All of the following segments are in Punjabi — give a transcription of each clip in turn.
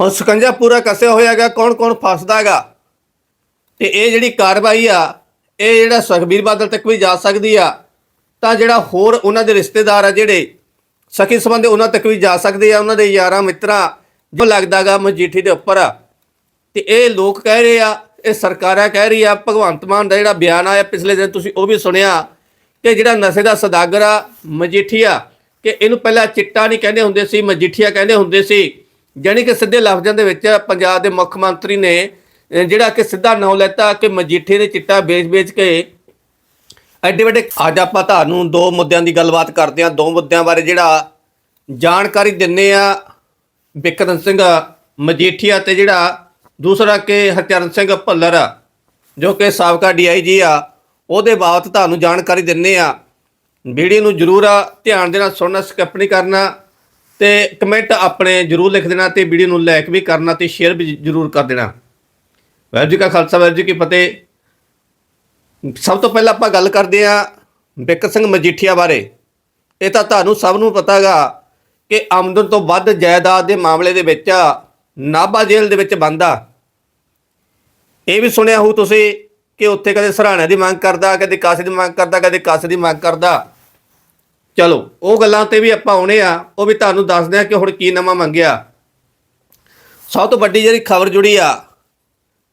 ਹੁਣ ਸਕੰਜਾ ਪੂਰਾ ਕੱਸਿਆ ਹੋਇਆ ਹੈਗਾ ਕੌਣ ਕੌਣ ਫਸਦਾ ਹੈਗਾ ਤੇ ਇਹ ਜਿਹੜੀ ਕਾਰਵਾਈ ਆ, ਇਹ ਜਿਹੜਾ ਸੁਖਬੀਰ ਬਾਦਲ ਤੱਕ ਵੀ ਜਾ ਸਕਦੀ ਆ, ਤਾਂ ਜਿਹੜਾ ਹੋਰ ਉਹਨਾਂ ਦੇ ਰਿਸ਼ਤੇਦਾਰ ਆ ਜਿਹੜੇ, ਸਖੀ ਸੰਬੰਧ ਉਹਨਾਂ ਤੱਕ ਵੀ ਜਾ ਸਕਦੇ ਆ, ਉਹਨਾਂ ਦੇ ਯਾਰਾਂ ਮਿੱਤਰਾਂ, ਜੋ ਲੱਗਦਾਗਾ ਮਜੀਠੀ ਦੇ ਉੱਪਰ। ਆ ਤੇ ਇਹ ਲੋਕ ਕਹਿ ਰਹੇ ਆ, ਇਹ ਸਰਕਾਰਾਂ ਕਹਿ ਰਹੀ ਆ, ਭਗਵੰਤ ਮਾਨ ਦਾ ਜਿਹੜਾ ਬਿਆਨ ਆਇਆ ਪਿਛਲੇ ਦਿਨ, ਤੁਸੀਂ ਉਹ ਵੀ ਸੁਣਿਆ, ਕਿ ਜਿਹੜਾ ਨਸ਼ੇ ਦਾ ਸਦਾਗਰ ਆ, ਮਜੀਠੀਆ, ਕਿ ਇਹਨੂੰ ਪਹਿਲਾਂ ਚਿੱਟਾ ਨਹੀਂ ਕਹਿੰਦੇ ਹੁੰਦੇ ਸੀ, ਮਜੀਠੀਆ ਕਹਿੰਦੇ ਹੁੰਦੇ ਸੀ ਜਾਣੀ ਕਿ ਸਿੱਧੇ ਲਫ਼ਜ਼ਾਂ ਦੇ ਵਿੱਚ ਪੰਜਾਬ ਦੇ ਮੁੱਖ ਮੰਤਰੀ ਨੇ ਜਿਹੜਾ ਕਿ ਸਿੱਧਾ ਨਾਂ ਲੈਤਾ ਕਿ ਮਜੀਠੇ ਦੇ ਚਿੱਟਾ ਵੇਚ-ਵੇਚ ਕੇ ਐਡੇ ਵੱਡੇ, ਅੱਜ ਆਪਾਂ ਤੁਹਾਨੂੰ ਦੋ ਮੁੱਦਿਆਂ ਦੀ ਗੱਲਬਾਤ ਕਰਦੇ ਹਾਂ। ਦੋ ਮੁੱਦਿਆਂ ਬਾਰੇ ਜਿਹੜਾ ਜਾਣਕਾਰੀ ਦਿੰਨੇ ਆ ਬਿਕਰਮ ਸਿੰਘ ਮਜੀਠੀਆ ਤੇ ਜਿਹੜਾ ਦੂਸਰਾ ਕਿ ਹਰਚਰਨ ਸਿੰਘ ਭੱਲਰ, ਜੋ ਕਿ ਸਾਬਕਾ ਡੀਆਈਜੀ ਆ, ਉਹਦੇ ਬਾਬਤ ਤੁਹਾਨੂੰ ਜਾਣਕਾਰੀ ਦਿੰਨੇ ਆ ਵੀਡੀਓ ਨੂੰ ਜਰੂਰ ਧਿਆਨ ਦੇ ਨਾਲ ਸੁਣਨਾ, ਸਕਿਪ ਨਹੀਂ ਕਰਨਾ। ਤੇ ਕਮੈਂਟ ਆਪਣੇ ਜਰੂਰ ਲਿਖ ਦੇਣਾ ਤੇ ਵੀਡੀਓ ਨੂੰ ਲਾਈਕ ਵੀ ਕਰਨਾ ਤੇ ਸ਼ੇਅਰ ਵੀ ਜਰੂਰ ਕਰ ਦੇਣਾ। ਵਾਹਿਗੁਰੂ ਜੀ ਕਾ ਖਾਲਸਾ, ਵਾਹਿਗੁਰੂ ਜੀ ਕੀ ਫਤਿਹ। ਸਭ ਤੋਂ ਪਹਿਲਾਂ ਆਪਾਂ ਗੱਲ ਕਰਦੇ ਹਾਂ ਬਿਕਰ ਸਿੰਘ ਮਜੀਠੀਆ ਬਾਰੇ। ਇਹ ਤਾਂ ਤੁਹਾਨੂੰ ਸਭ ਨੂੰ ਪਤਾਗਾ ਕਿ ਆਮਦਨ ਤੋਂ ਵੱਧ ਜਾਇਦਾਦ ਦੇ ਮਾਮਲੇ ਦੇ ਵਿੱਚ ਨਾਭਾ ਜੇਲ੍ਹ ਦੇ ਵਿੱਚ ਬੰਦਾ ਇਹ ਵੀ ਸੁਣਿਆ ਹੋਊ ਤੁਸੀਂ ਕਿ ਉੱਥੇ ਕਦੇ ਸਰਾਣੇ ਦੀ ਮੰਗ ਕਰਦਾ, ਕਦੇ ਕਾਸੇ ਦੀ ਮੰਗ ਕਰਦਾ, ਕਦੇ ਕਾਸੇ ਦੀ ਮੰਗ ਕਰਦਾ। ਚਲੋ, ਉਹ ਗੱਲਾਂ ਤੇ ਵੀ ਆਪਾਂ ਆਉਣੇ ਆ, ਉਹ ਵੀ ਤੁਹਾਨੂੰ ਦੱਸਦੇ ਆ ਕਿ ਹੁਣ ਕੀ ਨਵਾਂ ਮੰਗਿਆ। ਸਭ ਤੋਂ ਵੱਡੀ ਜਿਹੜੀ ਖਬਰ ਜੁੜੀ ਆ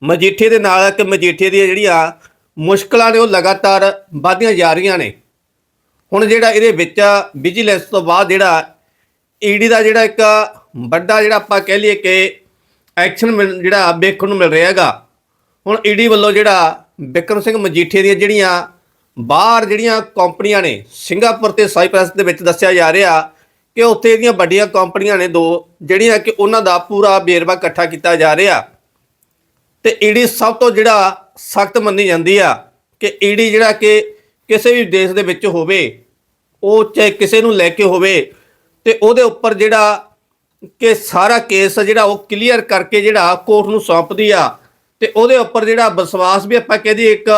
ਮਜੀਠੇ ਦੇ ਨਾਲ ਕਿ ਮਜੀਠੇ ਦੀਆਂ ਜਿਹੜੀਆਂ ਮੁਸ਼ਕਲਾਂ ਨੇ ਉਹ ਲਗਾਤਾਰ ਵਧਦੀਆਂ ਜਾ ਰਹੀਆਂ ਨੇ। ਹੁਣ ਜਿਹੜਾ ਇਹਦੇ ਵਿੱਚ ਵਿਜੀਲੈਂਸ ਤੋਂ ਬਾਅਦ ਜਿਹੜਾ ਈਡੀ ਦਾ ਜਿਹੜਾ ਇੱਕ ਵੱਡਾ ਜਿਹੜਾ ਆਪਾਂ ਕਹਿ ਲਈਏ ਕਿ ਐਕਸ਼ਨ ਜਿਹੜਾ ਵੇਖਣ ਨੂੰ ਮਿਲ ਰਿਹਾ ਹੈਗਾ। ਹੁਣ ਈਡੀ ਵੱਲੋਂ ਜਿਹੜਾ ਬਿਕਰਮ ਸਿੰਘ ਮਜੀਠੇ ਦੀਆਂ ਜਿਹੜੀਆਂ ਬਾਹਰ ਜਿਹੜੀਆਂ ਕੰਪਨੀਆਂ ਨੇ, ਸਿੰਗਾਪੁਰ ਤੇ ਸਾਈਪ੍ਰਸ ਦੇ ਵਿੱਚ ਦੱਸਿਆ ਜਾ ਰਿਹਾ ਕਿ ਉੱਥੇ ਇਹਦੀਆਂ ਵੱਡੀਆਂ ਕੰਪਨੀਆਂ ਨੇ ਦੋ, ਜਿਹੜੀਆਂ ਕਿ ਉਹਨਾਂ ਦਾ ਪੂਰਾ ਵੇਰਵਾ ਇਕੱਠਾ ਕੀਤਾ ਜਾ ਰਿਹਾ। ਤੇ ਈਡੀ ਸਭ ਤੋਂ ਜਿਹੜਾ ਸਖਤ ਮੰਨੀ ਜਾਂਦੀ ਆ ਕਿ ਈਡੀ ਜਿਹੜਾ ਕਿ ਕਿਸੇ ਵੀ ਦੇਸ਼ ਦੇ ਵਿੱਚ ਹੋਵੇ, ਉਹ ਚਾਹੇ ਕਿਸੇ ਨੂੰ ਲੈ ਕੇ ਹੋਵੇ, ਤੇ ਉਹਦੇ ਉੱਪਰ ਜਿਹੜਾ ਕਿ ਸਾਰਾ ਕੇਸ ਜਿਹੜਾ ਉਹ ਕਲੀਅਰ ਕਰਕੇ ਜਿਹੜਾ ਕੋਰਟ ਨੂੰ ਸੌਂਪਦੀ ਆ, ਤੇ ਉਹਦੇ ਉੱਪਰ ਜਿਹੜਾ ਵਿਸ਼ਵਾਸ ਵੀ ਆਪਾਂ ਕਹਦੇ ਇੱਕ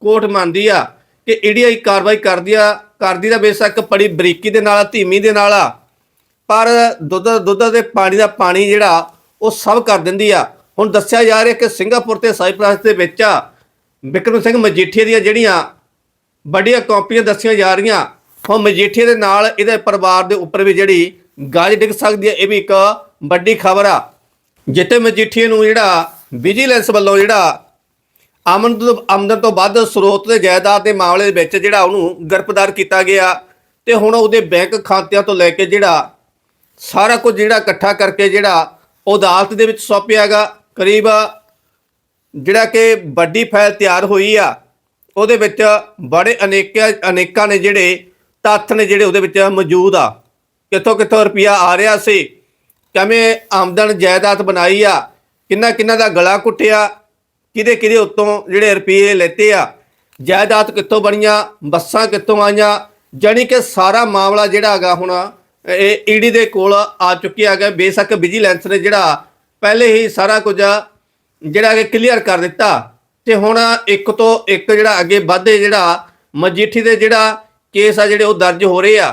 ਕੋਰਟ ਮੰਨਦੀ ਆ ਕਿ ਈਡੀ ਕਾਰਵਾਈ ਕਰਦੀ ਆ, ਕਰਦੀ ਦਾ ਬੇਸ਼ੱਕ ਬੜੀ ਬਰੀਕੀ ਦੇ ਨਾਲ ਧੀਮੀ ਦੇ ਨਾਲ ਆ, ਪਰ ਦੁੱਧ ਦੁੱਧ ਦੇ ਪਾਣੀ ਦਾ ਪਾਣੀ ਜਿਹੜਾ, ਉਹ ਸਭ ਕਰ ਦਿੰਦੀ ਆ। ਹੁਣ ਦੱਸਿਆ ਜਾ ਰਿਹਾ ਕਿ ਸਿੰਗਾਪੁਰ ਤੇ ਸਾਈਪ੍ਰਸ ਦੇ ਵਿੱਚ ਆ, ਵਿਕਰਮ ਸਿੰਘ ਮਜੀਠੀਆ ਦੀਆਂ ਜਿਹੜੀਆਂ ਵੱਡੀਆਂ ਕਾਪੀਆਂ ਦੱਸੀਆਂ ਜਾ ਰਹੀਆਂ, ਹੁਣ ਮਜੀਠੀਆ ਦੇ ਨਾਲ ਇਹਦੇ ਪਰਿਵਾਰ ਦੇ ਉੱਪਰ ਵੀ ਜਿਹੜੀ ਗਾਜ ਡਿੱਗ ਸਕਦੀ ਹੈ ਇਹ ਵੀ ਇੱਕ ਵੱਡੀ ਖਬਰ ਆ। ਜਿੱਥੇ ਮਜੀਠੀਆ ਨੂੰ ਜਿਹੜਾ ਵਿਜੀਲੈਂਸ ਵੱਲੋਂ ਜਿਹੜਾ ਆਮਦਨ ਤੋਂ ਆਮਦਨ ਤੋਂ ਵੱਧ ਸਰੋਤ ਦੇ ਜਾਇਦਾਦ ਦੇ ਮਾਮਲੇ ਦੇ ਵਿੱਚ ਜਿਹੜਾ ਉਹਨੂੰ ਗ੍ਰਿਫਤਾਰ ਕੀਤਾ ਗਿਆ ਤੇ ਹੁਣ ਉਹਦੇ ਬੈਂਕ ਖਾਤਿਆਂ ਤੋਂ ਲੈ ਕੇ ਜਿਹੜਾ ਸਾਰਾ ਕੁਝ ਜਿਹੜਾ ਇਕੱਠਾ ਕਰਕੇ ਜਿਹੜਾ ਉਹ ਅਦਾਲਤ ਦੇ ਵਿੱਚ ਸੌਂਪਿਆਗਾ ਕਰੀਬ ਜਿਹੜਾ ਕਿ ਵੱਡੀ ਫਾਈਲ ਤਿਆਰ ਹੋਈ ਆ, ਉਹਦੇ ਵਿੱਚ ਬੜੇ ਅਨੇਕਾਂ ਅਨੇਕਾਂ ਨੇ ਜਿਹੜੇ ਤੱਥ ਨੇ ਜਿਹੜੇ ਉਹਦੇ ਵਿੱਚ ਮੌਜੂਦ ਆ। ਕਿੱਥੋਂ ਕਿੱਥੋਂ ਰੁਪਿਆ ਆ ਰਿਹਾ ਸੀ, ਕਿਵੇਂ ਆਮਦਨ ਜਾਇਦਾਦ ਬਣਾਈ ਆ, ਕਿੰਨਾ ਕਿੰਨਾ ਦਾ ਗਲਾ ਕੁੱਟਿਆ ਕਿਹਦੇ ਕਿਹਦੇ ਉੱਤੋਂ ਜਿਹੜੇ ਰੁਪਏ ਲੈਤੇ ਆ? ਜਾਇਦਾਦ ਕਿੱਥੋਂ ਬਣੀਆਂ? ਬੱਸਾਂ ਕਿੱਥੋਂ ਆਈਆਂ? ਜਾਣੀ ਕਿ ਸਾਰਾ ਮਾਮਲਾ ਜਿਹੜਾ ਹੈਗਾ ਹੁਣ, ਇਹ ਈਡੀ ਦੇ ਕੋਲ ਆ ਚੁੱਕਿਆ ਹੈਗਾ। ਬੇਸ਼ੱਕ ਵਿਜੀਲੈਂਸ ਨੇ ਜਿਹੜਾ ਪਹਿਲੇ ਹੀ ਸਾਰਾ ਕੁਝ ਜਿਹੜਾ ਕਿ ਕਲੀਅਰ ਕਰ ਦਿੱਤਾ। ਤੇ ਹੁਣ ਇੱਕ ਤੋਂ ਇੱਕ ਜਿਹੜਾ ਅੱਗੇ ਵਧਦੇ ਜਿਹੜਾ ਮਜੀਠੀ ਦੇ ਜਿਹੜਾ ਕੇਸ ਆ ਜਿਹੜੇ ਉਹ ਦਰਜ ਹੋ ਰਹੇ ਆ।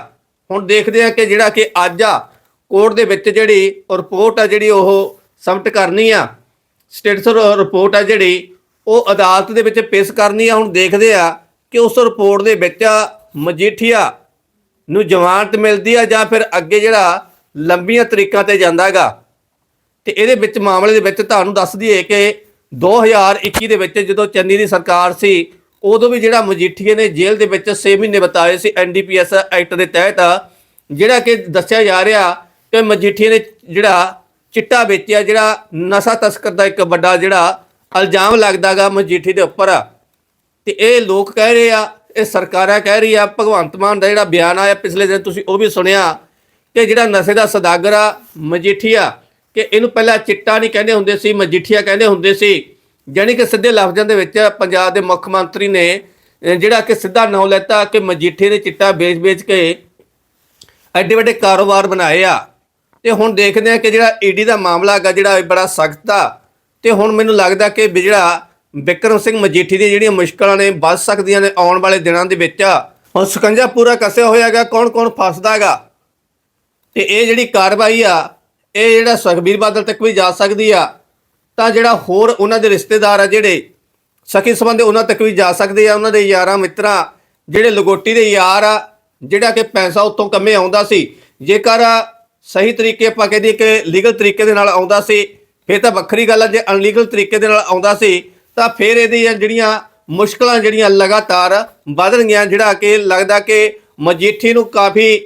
ਹੁਣ ਦੇਖਦੇ ਆ ਕਿ ਜਿਹੜਾ ਕਿ ਅੱਜ ਆ, ਕੋਰਟ ਦੇ ਵਿੱਚ ਜਿਹੜੀ ਰਿਪੋਰਟ ਆ ਜਿਹੜੀ ਉਹ ਸਬਮਿਟ ਕਰਨੀ ਆ। ਸਟੇਟਸ ਰਿਪੋਰਟ ਆ ਜਿਹੜੀ, ਉਹ ਅਦਾਲਤ ਦੇ ਵਿੱਚ ਪੇਸ਼ ਕਰਨੀ ਆ, ਹੁਣ ਦੇਖਦੇ ਆ ਕਿ ਉਸ ਰਿਪੋਰਟ ਦੇ ਵਿੱਚ ਮਜੀਠੀਆ ਨੂੰ ਜ਼ਮਾਨਤ ਮਿਲਦੀ ਆ ਜਾਂ ਫਿਰ ਅੱਗੇ ਜਿਹੜਾ ਲੰਬੀਆਂ ਤਰੀਕਾਂ ਤੇ ਜਾਂਦਾਗਾ ਤੇ ਇਹਦੇ ਵਿੱਚ ਮਾਮਲੇ ਦੇ ਵਿੱਚ ਤੁਹਾਨੂੰ ਦੱਸ ਦਈਏ ਕਿ 2021 ਦੇ ਵਿੱਚ ਜਦੋਂ ਚੰਨੀ ਦੀ ਸਰਕਾਰ ਸੀ, ਉਦੋਂ ਵੀ ਜਿਹੜਾ ਮਜੀਠੀਏ ਨੇ ਜੇਲ੍ਹ ਦੇ ਵਿੱਚ 6 ਮਹੀਨੇ ਬਿਤਾਏ ਸੀ ਐਨਡੀਪੀਐਸ ਐਕਟ ਦੇ ਤਹਿਤ, ਜਿਹੜਾ ਕਿ ਦੱਸਿਆ ਜਾ ਰਿਹਾ ਕਿ ਮਜੀਠੀਏ ਨੇ ਜਿਹੜਾ ਚਿੱਟਾ ਵੇਚਿਆ, ਜਿਹੜਾ ਨਸ਼ਾ ਤਸਕਰ ਦਾ ਇੱਕ ਵੱਡਾ ਜਿਹੜਾ ਇਲਜ਼ਾਮ ਲੱਗਦਾਗਾ ਮਜੀਠੀ ਦੇ ਉੱਪਰ। ਤੇ ਇਹ ਲੋਕ ਕਹਿ ਰਹੇ ਆ, ਇਹ ਸਰਕਾਰਾਂ ਕਹਿ ਰਹੀ ਆ, ਭਗਵੰਤ ਮਾਨ ਦਾ ਜਿਹੜਾ ਬਿਆਨ ਆਇਆ ਪਿਛਲੇ ਦਿਨ, ਤੁਸੀਂ ਉਹ ਵੀ ਸੁਣਿਆ ਕਿ ਜਿਹੜਾ ਨਸ਼ੇ ਦਾ ਸਦਾਗਰ ਆ ਮਜੀਠੀਆ, ਕਿ ਇਹਨੂੰ ਪਹਿਲਾਂ ਚਿੱਟਾ ਨਹੀਂ ਕਹਿੰਦੇ ਹੁੰਦੇ ਸੀ, ਮਜੀਠੀਆ ਕਹਿੰਦੇ ਹੁੰਦੇ ਸੀ। ਜਾਣੀ ਕਿ ਸਿੱਧੇ ਲਫ਼ਜ਼ਾਂ ਦੇ ਵਿੱਚ ਪੰਜਾਬ ਦੇ ਮੁੱਖ ਮੰਤਰੀ ਨੇ ਜਿਹੜਾ ਕਿ ਸਿੱਧਾ ਨਾਂ ਲੈਤਾ ਕਿ ਮਜੀਠੇ ਨੇ ਚਿੱਟਾ ਵੇਚ-ਵੇਚ ਕੇ ਐਡੇ ਵੱਡੇ ਕਾਰੋਬਾਰ ਬਣਾਏ ਆ। ਤੇ ਹੁਣ ਦੇਖਦੇ ਆ ਕਿ ਜਿਹੜਾ ਈਡੀ ਦਾ ਮਾਮਲਾ ਹੈਗਾ, ਜਿਹੜਾ ਇਹ ਬੜਾ ਸਖਤ ਆ, ਤੇ ਹੁਣ ਮੈਨੂੰ ਲੱਗਦਾ ਕਿ ਵੀ ਜਿਹੜਾ ਬਿਕਰਮ ਸਿੰਘ ਮਜੀਠੀ ਦੀਆਂ ਜਿਹੜੀਆਂ ਮੁਸ਼ਕਲਾਂ ਨੇ, ਵੱਧ ਸਕਦੀਆਂ ਨੇ ਆਉਣ ਵਾਲੇ ਦਿਨਾਂ ਦੇ ਵਿੱਚ, ਹੁਣ ਸਕੰਜਾ ਪੂਰਾ ਕੱਸਿਆ ਹੋਇਆ ਹੈਗਾ ਕੌਣ ਕੌਣ ਫਸਦਾ ਹੈਗਾ? ਤੇ ਇਹ ਜਿਹੜੀ ਕਾਰਵਾਈ ਆ, ਇਹ ਜਿਹੜਾ ਸੁਖਬੀਰ ਬਾਦਲ ਤੱਕ ਵੀ ਜਾ ਸਕਦੀ ਆ, ਤਾਂ ਜਿਹੜਾ ਹੋਰ ਉਹਨਾਂ ਦੇ ਰਿਸ਼ਤੇਦਾਰ ਆ ਜਿਹੜੇ ਸਖੀ ਸੰਬੰਧ ਉਹਨਾਂ ਤੱਕ ਵੀ ਜਾ ਸਕਦੇ ਆ, ਉਹਨਾਂ ਦੇ ਯਾਰਾਂ ਮਿੱਤਰਾਂ, ਜਿਹੜੇ ਲਗੋਟੀ ਦੇ ਯਾਰ ਆ, ਜਿਹੜਾ ਕਿ ਪੈਸਾ ਉੱਤੋਂ ਕੰਮੇ ਆਉਂਦਾ ਸੀ, ਜੇਕਰ ਸਹੀ ਤਰੀਕੇ ਆਪਾਂ ਕਹਦੇ ਕਿ ਲੀਗਲ ਤਰੀਕੇ ਦੇ ਨਾਲ ਆਉਂਦਾ ਸੀ, ਫਿਰ ਤਾਂ ਵੱਖਰੀ ਗੱਲ ਆ, ਜੇ ਅਨਲੀਗਲ ਤਰੀਕੇ ਦੇ ਨਾਲ ਆਉਂਦਾ ਸੀ, ਤਾਂ ਫਿਰ ਇਹਦੀਆਂ ਜਿਹੜੀਆਂ ਮੁਸ਼ਕਲਾਂ ਜਿਹੜੀਆਂ ਲਗਾਤਾਰ ਵਧ ਰਹੀਆਂ, ਜਿਹੜਾ ਕਿ ਲੱਗਦਾ ਕਿ ਮਜੀਠੀ ਨੂੰ ਕਾਫੀ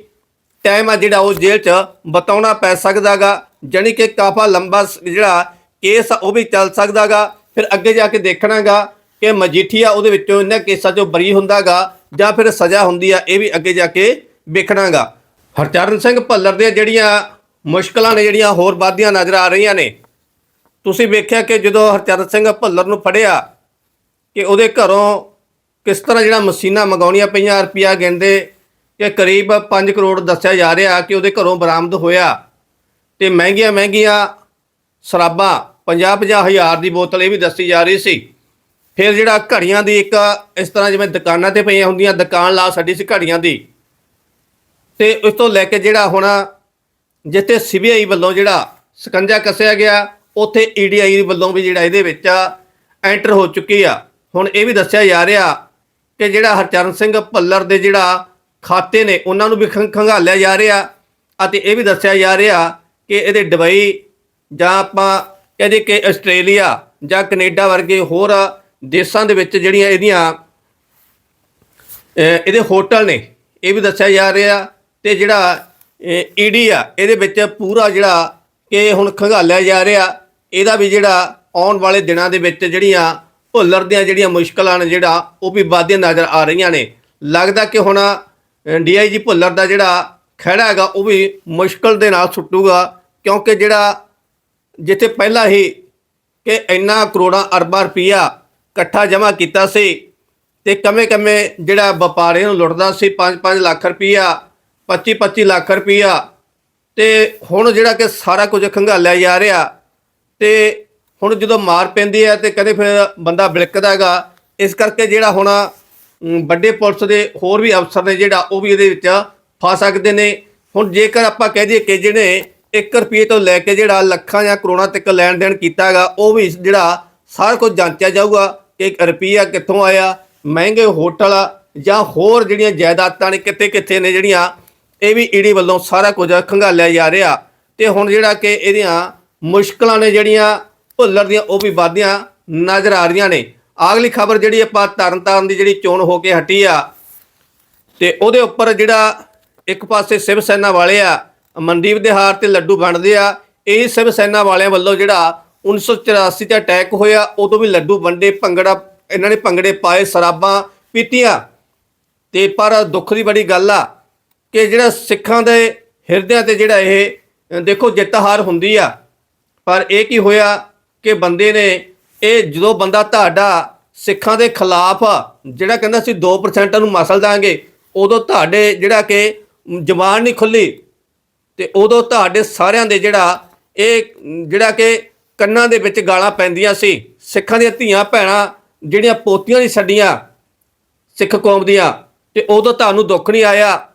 ਟਾਈਮ ਆ ਜਿਹੜਾ ਉਹ ਜੇਲ੍ਹ 'ਚ ਬਤਾਉਣਾ ਪੈ ਸਕਦਾਗਾ, ਜਾਣੀ ਕਿ ਕਾਫਾ ਲੰਬਾ ਜਿਹੜਾ ਕੇਸ ਆ, ਉਹ ਵੀ ਚੱਲ ਸਕਦਾਗਾ। ਫਿਰ ਅੱਗੇ ਜਾ ਕੇ ਦੇਖਣਾਗਾ ਕਿ ਮਜੀਠੀਆ ਉਹਦੇ ਵਿੱਚੋਂ ਇਹਨਾਂ ਕੇਸਾਂ 'ਚੋਂ ਬਰੀ ਹੁੰਦਾਗਾ ਜਾਂ ਫਿਰ ਸਜ਼ਾ ਹੁੰਦੀ ਆ, ਇਹ ਵੀ ਅੱਗੇ ਜਾ ਕੇ ਵੇਖਣਾਗਾ। ਹਰਚਰਨ ਸਿੰਘ ਭੱਲਰ ਦੀਆਂ ਜਿਹੜੀਆਂ ਮੁਸ਼ਕਲਾਂ ਨੇ, ਜਿਹੜੀਆਂ ਹੋਰ ਵੱਧਦੀਆਂ ਨਜ਼ਰ ਆ ਰਹੀਆਂ ਨੇ, ਤੁਸੀਂ ਵੇਖਿਆ ਕਿ ਜਦੋਂ ਹਰਚਰਨ ਸਿੰਘ ਭੱਲਰ ਨੂੰ ਫੜਿਆ ਕਿ ਉਹਦੇ ਘਰੋਂ ਕਿਸ ਤਰ੍ਹਾਂ ਜਿਹੜਾ ਮਸ਼ੀਨਾਂ ਮੰਗਾਉਣੀਆਂ ਪਈਆਂ ਰੁਪਿਆ ਗਿਣਦੇ ਕਿ ਕਰੀਬ 5 ਕਰੋੜ ਦੱਸਿਆ ਜਾ ਰਿਹਾ ਕਿ ਉਹਦੇ ਘਰੋਂ ਬਰਾਮਦ ਹੋਇਆ ਤੇ ਮਹਿੰਗੀਆਂ ਮਹਿੰਗੀਆਂ ਸ਼ਰਾਬਾਂ 50-50 ਹਜ਼ਾਰ ਦੀ ਬੋਤਲ ਇਹ ਵੀ ਦੱਸੀ ਜਾ ਰਹੀ ਸੀ। ਫਿਰ ਜਿਹੜਾ ਘੜੀਆਂ ਦੀ ਇੱਕ ਇਸ ਤਰ੍ਹਾਂ ਜਿਵੇਂ ਦੁਕਾਨਾਂ ਤੇ ਪਈਆਂ ਹੁੰਦੀਆਂ, ਦੁਕਾਨ ਲਾ ਛੱਡੀ ਸੀ ਘੜੀਆਂ ਦੀ। ਤੇ ਉਸ ਤੋਂ ਲੈ ਕੇ ਜਿਹੜਾ ਹੁਣ ਜਿੱਥੇ ਸੀਬੀਆਈ ਵੱਲੋਂ ਜਿਹੜਾ ਸਕੰਜਾ ਕੱਸਿਆ ਗਿਆ, ਉੱਥੇ ਈਡੀਆਈ ਵੱਲੋਂ ਵੀ ਜਿਹੜਾ ਇਹਦੇ ਵਿੱਚ ਐਂਟਰ ਹੋ ਚੁੱਕੀ ਆ। ਹੁਣ ਇਹ ਵੀ ਦੱਸਿਆ ਜਾ ਰਿਹਾ ਕਿ ਜਿਹੜਾ ਹਰਚਰਨ ਸਿੰਘ ਭੱਲਰ ਦੇ ਜਿਹੜਾ ਖਾਤੇ ਨੇ, ਉਹਨਾਂ ਨੂੰ ਵੀ ਖੰ- ਖੰਗਾਲਿਆ ਜਾ ਰਿਹਾ ਅਤੇ ਇਹ ਵੀ ਦੱਸਿਆ ਜਾ ਰਿਹਾ ਕਿ ਇਹਦੇ ਦੁਬਈ ਜਾਂ ਆਪਾਂ ਕਹਿੰਦੇ ਕਿ ਆਸਟ੍ਰੇਲੀਆ ਜਾਂ ਕੈਨੇਡਾ ਵਰਗੇ ਹੋਰ ਦੇਸ਼ਾਂ ਦੇ ਵਿੱਚ ਜਿਹੜੀਆਂ ਇਹਦੀਆਂ ਇਹਦੇ ਹੋਟਲ ਨੇ, ਇਹ ਵੀ ਦੱਸਿਆ ਜਾ ਰਿਹਾ ਤੇ ਜਿਹੜਾ ਈਡੀ ਆ, ਇਹਦੇ ਵਿੱਚ ਪੂਰਾ ਜਿਹੜਾ ਕਿ ਹੁਣ ਖੰਗਾਲਿਆ ਜਾ ਰਿਹਾ, ਇਹਦਾ ਵੀ ਜਿਹੜਾ ਆਉਣ ਵਾਲੇ ਦਿਨਾਂ ਦੇ ਵਿੱਚ ਜਿਹੜੀਆਂ ਭੁੱਲਰ ਦੀਆਂ ਜਿਹੜੀਆਂ ਮੁਸ਼ਕਲਾਂ ਨੇ ਜਿਹੜਾ, ਉਹ ਵੀ ਵੱਧਦੀਆਂ ਨਜ਼ਰ ਆ ਰਹੀਆਂ ਨੇ। ਲੱਗਦਾ ਕਿ ਹੁਣ ਡੀਆਈਜੀ ਭੁੱਲਰ ਦਾ ਜਿਹੜਾ ਖਹਿੜਾ ਹੈਗਾ, ਉਹ ਵੀ ਮੁਸ਼ਕਲ ਦੇ ਨਾਲ ਸੁੱਟੂਗਾ, ਕਿਉਂਕਿ ਜਿਹੜਾ ਜਿੱਥੇ ਪਹਿਲਾਂ ਹੀ ਕਿ ਇੰਨਾ ਕਰੋੜਾਂ ਅਰਬਾਂ ਰੁਪਈਆ ਇਕੱਠਾ ਜਮ੍ਹਾਂ ਕੀਤਾ ਸੀ, ਤੇ ਕਮੇ ਕਮੇ ਜਿਹੜਾ ਵਪਾਰੀਆਂ ਨੂੰ ਲੁੱਟਦਾ ਸੀ 5-5 ਲੱਖ ਰੁਪਈਆ 25-25 ਲੱਖ ਰੁਪਈਆ। ਤੇ ਹੁਣ ਜਿਹੜਾ ਕਿ ਸਾਰਾ ਕੁਝ ਖੰਗਾਲਿਆ ਜਾ ਰਿਹਾ, ਤੇ ਹੁਣ ਜਦੋਂ ਮਾਰ ਪੈਂਦੀ ਹੈ ਤੇ ਕਦੇ ਫਿਰ ਬੰਦਾ ਬਿਲਕਦਾ ਹੈਗਾ। ਇਸ ਕਰਕੇ ਜਿਹੜਾ ਹੁਣ ਵੱਡੇ ਪੁਲਿਸ ਦੇ ਹੋਰ ਵੀ ਅਫਸਰ ਨੇ ਜਿਹੜਾ, ਉਹ ਵੀ ਇਹਦੇ ਵਿੱਚ ਫਸ ਸਕਦੇ ਨੇ। ਹੁਣ ਜੇਕਰ ਆਪਾਂ ਕਹਿ ਦਈਏ ਕਿ ਜਿਹਨੇ 1 ਰੁਪਏ ਤੋਂ ਲੈ ਕੇ ਜਿਹੜਾ ਲੱਖਾਂ ਜਾਂ ਕਰੋੜਾਂ ਤੱਕ ਲੈਣ ਦੇਣ ਕੀਤਾ ਹੈਗਾ, ਉਹ ਵੀ ਜਿਹੜਾ ਸਾਰਾ ਕੁਝ ਜਾਂਚਿਆ ਜਾਊਗਾ ਕਿ ਰੁਪਈਆ ਕਿੱਥੋਂ ਆਇਆ, ਮਹਿੰਗੇ ਹੋਟਲ ਜਾਂ ਹੋਰ ਜਿਹੜੀਆਂ ਜਾਇਦਾਦਾਂ ਨੇ ਕਿੱਥੇ ਕਿੱਥੇ ਨੇ ਜਿਹੜੀਆਂ ਇਹ ਵੀ ਈਡੀ ਵੱਲੋਂ ਸਾਰਾ ਕੁਝ ਖੰਗਾਲਿਆ ਜਾ ਰਿਹਾ ਤੇ ਹੁਣ ਜਿਹੜਾ ਕਿ ਇਹਦੀਆਂ ਮੁਸ਼ਕਲਾਂ ਨੇ ਜਿਹੜੀਆਂ ਭੁੱਲਰ ਦੀਆਂ, ਉਹ ਵੀ ਵੱਧਦੀਆਂ ਨਜ਼ਰ ਆ ਰਹੀਆਂ ਨੇ। ਅਗਲੀ ਖਬਰ ਜਿਹੜੀ ਆਪਾਂ ਤਰਨਤਾਰਨ ਦੀ ਜਿਹੜੀ ਚੋਣ ਹੋ ਕੇ ਹਟੀ ਆ, ਤੇ ਉਹਦੇ ਉੱਪਰ ਜਿਹੜਾ ਇੱਕ ਪਾਸੇ ਸਿਵ ਸੈਨਾ ਵਾਲੇ ਆ, ਮਨਦੀਪ ਦੇ ਹਾਰ ਤੇ ਲੱਡੂ ਵੰਡਦੇ ਆ, ਇਹ ਸਿਵ ਸੈਨਾ ਵਾਲਿਆਂ ਵੱਲੋਂ ਜਿਹੜਾ 1984 ਚ ਅਟੈਕ ਹੋਇਆ, ਉਦੋਂ ਵੀ ਲੱਡੂ ਵੰਡੇ, ਭੰਗੜਾ, ਇਹਨਾਂ ਨੇ ਭੰਗੜੇ ਪਾਏ, ਸ਼ਰਾਬਾਂ ਪੀਤੀਆਂ। ਤੇ ਪਰ ਦੁੱਖ ਦੀ ਬੜੀ ਗੱਲ ਆ ਕਿ ਜਿਹੜਾ ਸਿੱਖਾਂ ਦੇ ਹਿਰਦਿਆਂ ਤੇ ਜਿਹੜਾ ਇਹ ਦੇਖੋ ਜਿੱਤ ਹਾਰ ਹੁੰਦੀ ਆ। ਪਰ ਇਹ ਕੀ ਹੋਇਆ ਕਿ ਬੰਦੇ ਨੇ ਇਹ ਜਦੋਂ ਬੰਦਾ ਤੁਹਾਡਾ ਸਿੱਖਾਂ ਦੇ ਖਿਲਾਫ ਜਿਹੜਾ ਕਹਿੰਦਾ ਸੀ 2% ਨੂੰ ਮਸਲ ਦਾਂਗੇ, ਉਦੋਂ ਤੁਹਾਡੇ ਜਿਹੜਾ ਕਿ ਜ਼ਬਾਨ ਨਹੀਂ ਖੁੱਲੀ ਤੇ ਉਦੋਂ ਤੁਹਾਡੇ ਸਾਰਿਆਂ ਦੇ ਜਿਹੜਾ ਇਹ, ਜਿਹੜਾ ਕਿ ਕੰਨਾਂ ਦੇ ਵਿੱਚ ਗਾਲਾਂ ਪੈਂਦੀਆਂ ਸੀ। ਸਿੱਖਾਂ ਦੀਆਂ ਧੀਆਂ ਭੈਣਾਂ ਜਿਹੜੀਆਂ ਪੋਤੀਆਂ ਨਹੀਂ ਛੱਡੀਆਂ ਸਿੱਖ ਕੌਮ ਦੀਆਂ, ਤੇ ਉਦੋਂ ਤੁਹਾਨੂੰ ਦੁੱਖ ਨਹੀਂ ਆਇਆ।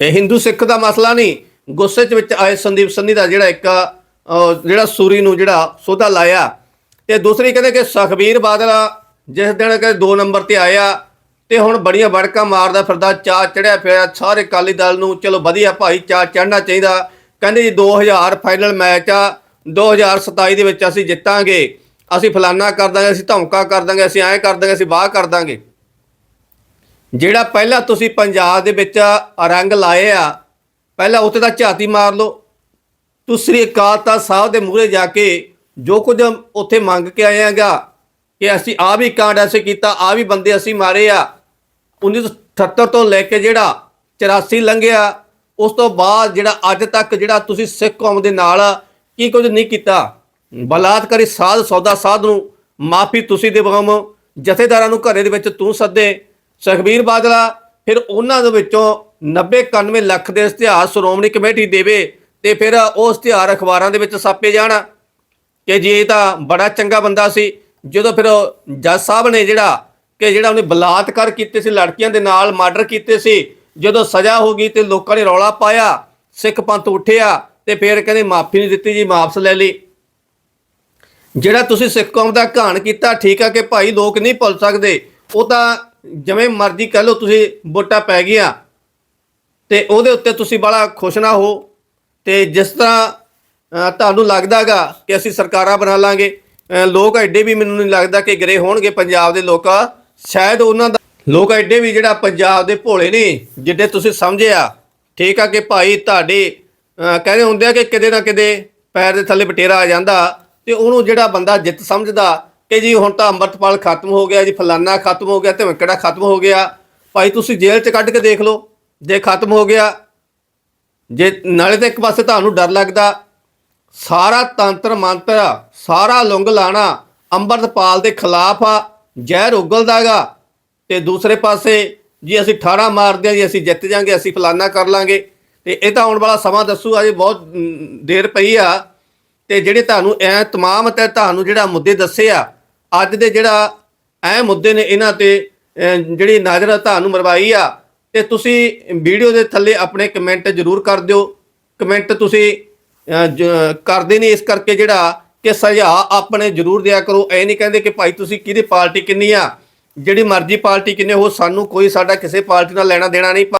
ਇਹ ਹਿੰਦੂ ਸਿੱਖ ਦਾ ਮਸਲਾ ਨਹੀਂ। ਗੁੱਸੇ ਚ ਵਿੱਚ ਆਏ ਸੰਦੀਪ ਸੰਧੀ ਦਾ ਜਿਹੜਾ ਇੱਕ ਜਿਹੜਾ ਸੂਰੀ ਨੂੰ ਜਿਹੜਾ ਸੋਧਾ ਲਾਇਆ। ਤੇ ਦੂਸਰੀ ਕਹਿੰਦੇ ਕਿ ਸੁਖਬੀਰ ਬਾਦਲ ਜਿਸ ਦਿਨ ਕਿ 2 ਨੰਬਰ ਤੇ ਆਇਆ ਤੇ ਹੁਣ ਬੜੀਆਂ ਵੜਕਾਂ ਮਾਰਦਾ ਫਿਰਦਾ ਚਾਹ ਚੜਿਆ ਪਿਆ, ਸਾਰੇ ਅਕਾਲੀ ਦਲ ਨੂੰ ਚਲੋ ਵਧੀਆ ਭਾਈ ਚਾਹ ਚੜਨਾ ਚਾਹੀਦਾ। ਕਹਿੰਦੇ ਜੀ 2000 ਫਾਈਨਲ ਮੈਚ ਆ 2027 ਦੇ ਵਿੱਚ ਅਸੀਂ ਜਿੱਤਾਂਗੇ। ਅਸੀਂ ਫਲਾਨਾ ਕਰ ਦਾਂਗੇ, ਅਸੀਂ ਧਮਕਾ ਕਰ ਦਾਂਗੇ, ਅਸੀਂ ਐਂ ਕਰ ਦਾਂਗੇ, ਅਸੀਂ ਬਾਹ ਕਰ ਦਾਂਗੇ। ਜਿਹੜਾ ਪਹਿਲਾਂ ਤੁਸੀਂ ਪੰਜਾਬ ਦੇ ਵਿੱਚ ਰੰਗ ਲਾਏ ਆ, ਪਹਿਲਾਂ ਉੱਥੇ ਤਾਂ ਝਾਤੀ ਮਾਰ ਲਓ। ਤੁਸੀਂ ਅਕਾਲ ਤਖਤ ਸਾਹਿਬ ਦੇ ਮੂਹਰੇ ਜਾ ਕੇ ਜੋ ਕੁਝ ਉੱਥੇ ਮੰਗ ਕੇ ਆਏ ਆਂਗਾ ਕਿ ਅਸੀਂ ਆ ਵੀ ਕਾਂਡ ਐਸੇ ਕੀਤਾ ਆ ਵੀ ਬੰਦੇ ਅਸੀਂ ਮਾਰੇ ਆ 1978 ਤੋਂ ਲੈ ਕੇ ਜਿਹੜਾ 84 ਲੰਘਿਆ, ਉਸ ਤੋਂ ਬਾਅਦ ਜਿਹੜਾ ਅੱਜ ਤੱਕ ਜਿਹੜਾ ਤੁਸੀਂ ਸਿੱਖ ਕੌਮ ਦੇ ਨਾਲ ਕੀ ਕੁਝ ਨਹੀਂ ਕੀਤਾ। ਬਲਾਤਕਾਰੀ ਸਾਧ ਸੌਦਾ ਸਾਧ ਨੂੰ ਮਾਫੀ ਤੁਸੀਂ ਦਿਵਾਵੋ ਜਥੇਦਾਰਾਂ ਨੂੰ ਘਰੇ ਦੇ ਵਿੱਚ ਤੂੰ ਸੱਦੇ ਸੁਖਬੀਰ ਬਾਦਲਾ ਫਿਰ ਉਹਨਾਂ ਦੇ ਵਿੱਚੋਂ 90 91 ਲੱਖ ਦੇ ਇਸ਼ਤਿਹਾਰ ਸ਼੍ਰੋਮਣੀ ਕਮੇਟੀ ਦੇਵੇ ਤੇ ਫਿਰ ਉਹ ਇਸ਼ਤਿਹਾਰ ਅਖਬਾਰਾਂ ਦੇ ਵਿੱਚ ਛਾਪੇ ਜਾਣ। ਕਿ ਜੀ ਇਹ ਤਾਂ ਬੜਾ ਚੰਗਾ ਬੰਦਾ ਸੀ, ਜਦੋਂ ਫਿਰ ਜੱਜ ਸਾਹਿਬ ਨੇ ਜਿਹੜਾ ਕਿ ਜਿਹੜਾ ਉਹਨੇ ਬਲਾਤਕਾਰ ਕੀਤੇ ਸੀ, ਲੜਕੀਆਂ ਦੇ ਨਾਲ ਮਰਡਰ ਕੀਤੇ ਸੀ, ਜਦੋਂ ਸਜ਼ਾ ਹੋ ਗਈ ਤੇ ਲੋਕਾਂ ਨੇ ਰੌਲਾ ਪਾਇਆ, ਸਿੱਖ ਪੰਥ ਉੱਠਿਆ ਤੇ ਫਿਰ ਕਹਿੰਦੇ ਮਾਫੀ ਨਹੀਂ ਦਿੱਤੀ ਜੀ, ਵਾਪਸ ਲੈ ਲਈ। ਜਿਹੜਾ ਤੁਸੀਂ ਸਿੱਖ ਕੌਮ ਦਾ ਘਾਣ ਕੀਤਾ, ਠੀਕ ਆ ਕਿ ਭਾਈ ਲੋਕ ਨਹੀਂ ਭੁੱਲ ਸਕਦੇ, ਉਹ ਤਾਂ ਜਿਵੇਂ ਮਰਜ਼ੀ ਕਹਿ ਲਓ ਤੁਸੀਂ ਵੋਟਾਂ ਪੈ ਗਈਆਂ ਤੇ ਉਹਦੇ ਉੱਤੇ ਤੁਸੀਂ ਬੜਾ ਖੁਸ਼ ਨਾ ਹੋ ਤੇ ਜਿਸ ਤਰ੍ਹਾਂ ਅ, ਤੁਹਾਨੂੰ ਲੱਗਦਾਗਾ ਕਿ ਅਸੀਂ ਸਰਕਾਰਾਂ ਬਣਾ ਲਾਂਗੇ ਲੋਕ ਐਡੇ ਵੀ ਮੈਨੂੰ ਨਹੀਂ ਲੱਗਦਾ ਕਿ ਗਰੇ ਹੋਣਗੇ ਪੰਜਾਬ ਦੇ ਲੋਕ ਸ਼ਾਇਦ ਉਹਨਾਂ ਦਾ ਲੋਕ ਐਡੇ ਵੀ ਜਿਹੜਾ ਪੰਜਾਬ ਦੇ ਭੋਲੇ ਨਹੀਂ ਜਿੱਡੇ ਤੁਸੀਂ ਸਮਝਿਆ ਠੀਕ ਆ ਕਿ ਭਾਈ ਤੁਹਾਡੇ ਕਹਿੰਦੇ ਹੁੰਦੇ ਆ ਕਿ ਕਿਤੇ ਨਾ ਕਿਤੇ ਪੈਰ ਦੇ ਥੱਲੇ ਬਟੇਰਾ ਆ ਜਾਂਦਾ ਤੇ ਉਹਨੂੰ ਜਿਹੜਾ ਬੰਦਾ ਜਿੱਤ ਸਮਝਦਾ ਕਿ ਜੀ ਹੁਣ ਤਾਂ ਅੰਮ੍ਰਿਤਪਾਲ ਖਤਮ ਹੋ ਗਿਆ ਜੀ, ਫਲਾਨਾ ਖਤਮ ਹੋ ਗਿਆ ਤੇ ਕਿਹੜਾ ਖਤਮ ਹੋ ਗਿਆ। ਭਾਈ ਤੁਸੀਂ ਜੇਲ੍ਹ 'ਚ ਕੱਢ ਕੇ ਦੇਖ ਲਓ, ਜੇ ਖਤਮ ਹੋ ਗਿਆ, ਜੇ ਨਾਲੇ ਤਾਂ ਇੱਕ ਪਾਸੇ ਤੁਹਾਨੂੰ ਡਰ ਲੱਗਦਾ, ਸਾਰਾ ਤੰਤਰ ਮੰਤਰ ਸਾਰਾ ਲੁੰਗ ਲਾਣਾ ਅੰਮ੍ਰਿਤਪਾਲ ਦੇ ਖਿਲਾਫ ਆ, ਜ਼ਹਿਰ ਉਗਲਦਾਗਾ ਤੇ ਦੂਸਰੇ ਪਾਸੇ ਜੀ ਅਸੀਂ ਠਾੜਾ ਮਾਰਦੇ ਆ, ਜੀ ਅਸੀਂ ਜਿੱਤ ਜਾਾਂਗੇ, ਅਸੀਂ ਫਲਾਨਾ ਕਰ ਲਾਂਗੇ। ਤੇ ਇਹ ਤਾਂ ਆਉਣ ਵਾਲਾ ਸਮਾਂ ਦੱਸੂ, ਅਜੇ ਬਹੁਤ ਦੇਰ ਪਈ ਆ। ਤੇ ਜਿਹੜੇ ਤੁਹਾਨੂੰ ਐ ਤਮਾਮ ਤੇ ਤੁਹਾਨੂੰ ਜਿਹੜਾ ਮੁੱਦੇ ਦੱਸੇ ਆ ਅੱਜ ਦੇ ਜਿਹੜਾ ਐ ਮੁੱਦੇ ਨੇ ਇਹਨਾਂ ਤੇ ਜਿਹੜੀ ਨਜ਼ਰ ਤੁਹਾਨੂੰ ਮਰਵਾਈ ਆ, ਤੇ ਤੁਸੀਂ ਵੀਡੀਓ ਦੇ ਥੱਲੇ ਆਪਣੇ ਕਮੈਂਟ ਜ਼ਰੂਰ ਕਰ ਦਿਓ। ਕਮੈਂਟ ਤੁਸੀਂ ਕਰਦੇ ਨਹੀਂ, ਇਸ ਕਰਕੇ ਜਿਹੜਾ ਕਿ ਸੁਝਾਅ ਆਪਣੇ ਜ਼ਰੂਰ ਦਿਆ ਕਰੋ। ਐ ਨਹੀਂ ਕਹਿੰਦੇ ਕਿ ਭਾਈ ਤੁਸੀਂ ਕਿਹਦੀ ਪਾਰਟੀ ਕਿੰਨੀ ਆ, ਜਿਹੜੀ ਮਰਜ਼ੀ ਪਾਰਟੀ ਕਿੰਨੇ ਹੋ ਸਾਨੂੰ ਕੋਈ ਸਾਡਾ ਕਿਸੇ ਪਾਰਟੀ ਨਾਲ ਲੈਣਾ ਦੇਣਾ ਨਹੀਂ।